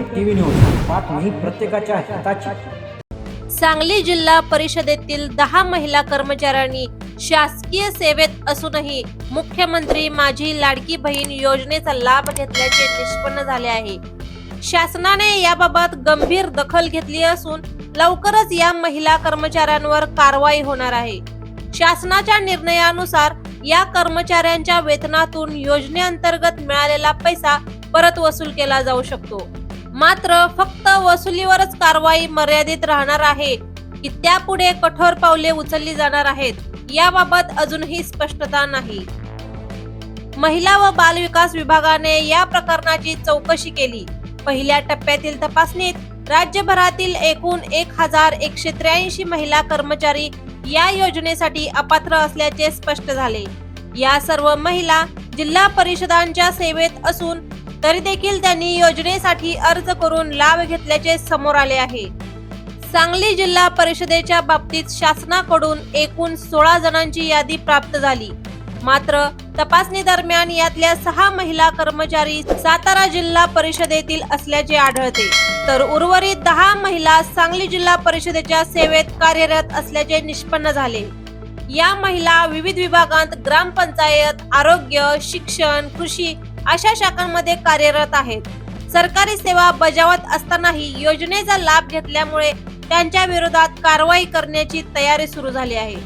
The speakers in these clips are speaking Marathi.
टीव्ही न्यूज बातमी प्रत्येकाच्या हिताची. सांगली जिल्हा परिषदेतील दहा महिला कर्मचाऱ्यांनी शासकीय सेवेत असूनही मुख्यमंत्री माझी लाडकी बहीण योजनेचा लाभ घेतल्याचे निष्पन्न झाले आहे. शासनाने याबाबत गंभीर दखल घेतली असून लवकरच या महिला कर्मचाऱ्यांवर कारवाई होणार आहे. शासनाच्या निर्णयानुसार या कर्मचाऱ्यांच्या वेतनातून योजनेअंतर्गत मिळालेला पैसा परत वसूल केला जाऊ शकतो. मात्र फक्त वसुलीवरच कारवाई मर्यादित राहणार आहे की त्यापुढे कठोर पावले उचलली जाणार आहेत याबाबत अजूनही स्पष्टता नाही. महिला व बाल विकास विभागाने या प्रकरणाची चौकशी केली. पहिल्या टप्प्यातील तपासणीत राज्यभरातील एकूण एक हजार एकशे त्र्याऐंशी महिला कर्मचारी या योजनेसाठी अपात्र असल्याचे स्पष्ट झाले. या सर्व महिला जिल्हा परिषदांच्या सेवेत असून तरी देखील त्यांनी योजनेसाठी अर्ज करून लाभ घेतल्याचे समोर आले आहे. सांगली जिल्हा परिषदेच्या बाबतीत शासनाकडून एकूण सोळा जणांची यादी प्राप्त झाली. मात्र तपासणी दरम्यान यातल्या सहा महिला कर्मचारी सातारा जिल्हा परिषदेतील असल्याचे आढळते. तर उर्वरित दहा महिला सांगली जिल्हा परिषदेच्या सेवेत कार्यरत असल्याचे निष्पन्न झाले. या महिला विविध विभागांत ग्रामपंचायत आरोग्य शिक्षण कृषी अशा शाखांमध्ये कार्यरत आहेत. सरकारी सेवा बजावत असतानाही योजनेचा लाभ घेतल्यामुळे त्यांच्या विरोधात कारवाई करण्याची तयारी सुरू झाली आहे.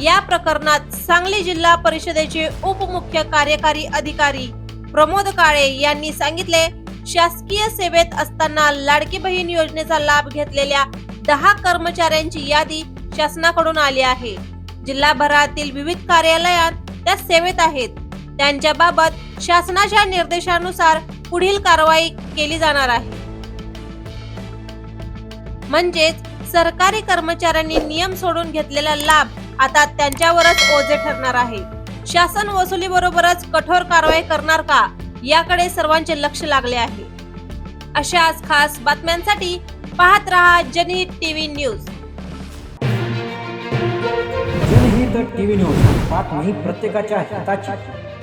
या प्रकरणात सांगली जिल्हा परिषदेचे उपमुख्य कार्यकारी अधिकारी प्रमोद काळे यांनी सांगितले शासकीय सेवेत असताना लाडकी बहीण योजनेचा लाभ घेतलेल्या दहा कर्मचाऱ्यांची यादी शासनाकडून आली आहे. जिल्हाभरातील विविध कार्यालयात त्या सेवेत आहेत. त्यांच्याबाबत शासनाच्या निर्देशानुसार पुढील कारवाई केली जाणार आहे. म्हणजेच सरकारी कर्मचाऱ्यांनी नियम सोडून घेतलेला लाभ आता त्यांच्यावरच ओझे ठरणार आहे. शासन वसुली बरोबरच कठोर कारवाई करणार का याकडे सर्वांचे लक्ष लागले आहे. अशाच खास बातम्यांसाठी पाहत रहा Janhit TV news. Janhit TV news बातमी प्रत्येकाच्या हिताची.